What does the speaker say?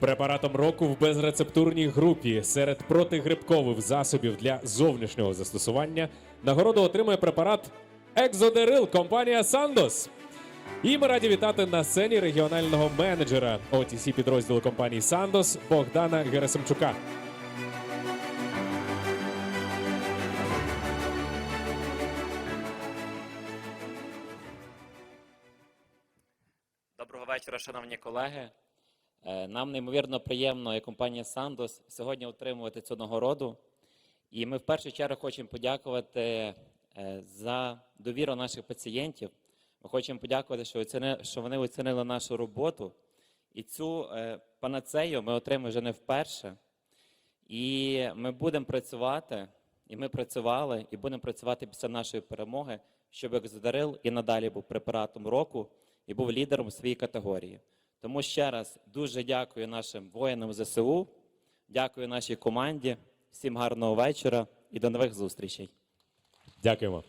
Препаратом року в безрецептурній групі серед протигрибкових засобів для зовнішнього застосування нагороду отримує препарат Екзодерил компанія Сандос. І ми раді вітати на сцені регіонального менеджера OTC підрозділу компанії Сандос Богдана Герасимчука. Доброго вечора, шановні колеги. Е, Нам неймовірно приємно, як компанія Sandos, сьогодні отримувати цю нагороду. І ми в першу чергу хочемо подякувати е, за довіру наших пацієнтів. Ми хочемо подякувати, що, оціни- що вони оцінили нашу роботу. І цю е, панацею ми отримали вже не вперше. І ми будемо працювати, і ми працювали, і будемо працювати після нашої перемоги, щоб Екзодарил і надалі був препаратом року і був лідером у своїй категорії. Тому ще раз дуже дякую нашим воїнам ЗСУ, дякую нашій команді. Всім гарного вечора і до нових зустрічей. Дякуємо.